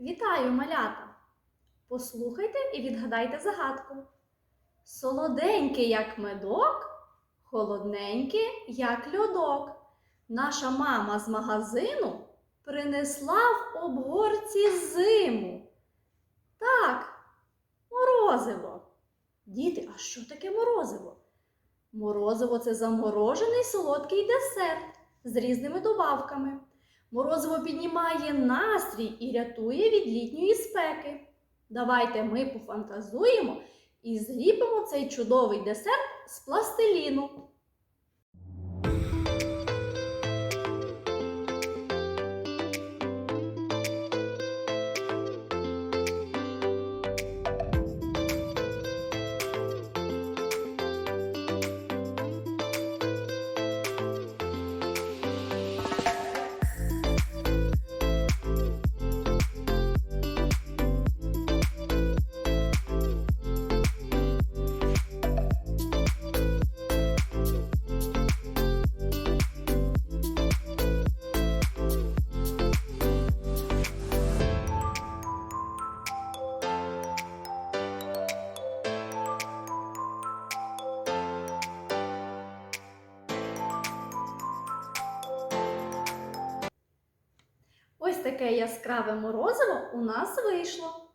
Вітаю, малята! Послухайте і відгадайте загадку. Солоденький, як медок, холодненький, як льодок. Наша мама з магазину принесла в обгорці зиму. Так, морозиво. Діти, а що таке морозиво? Морозиво це заморожений солодкий десерт з різними добавками. Морозиво піднімає настрій і рятує від літньої спеки. Давайте ми пофантазуємо і зліпимо цей чудовий десерт з пластиліну. Таке яскраве морозиво у нас вийшло.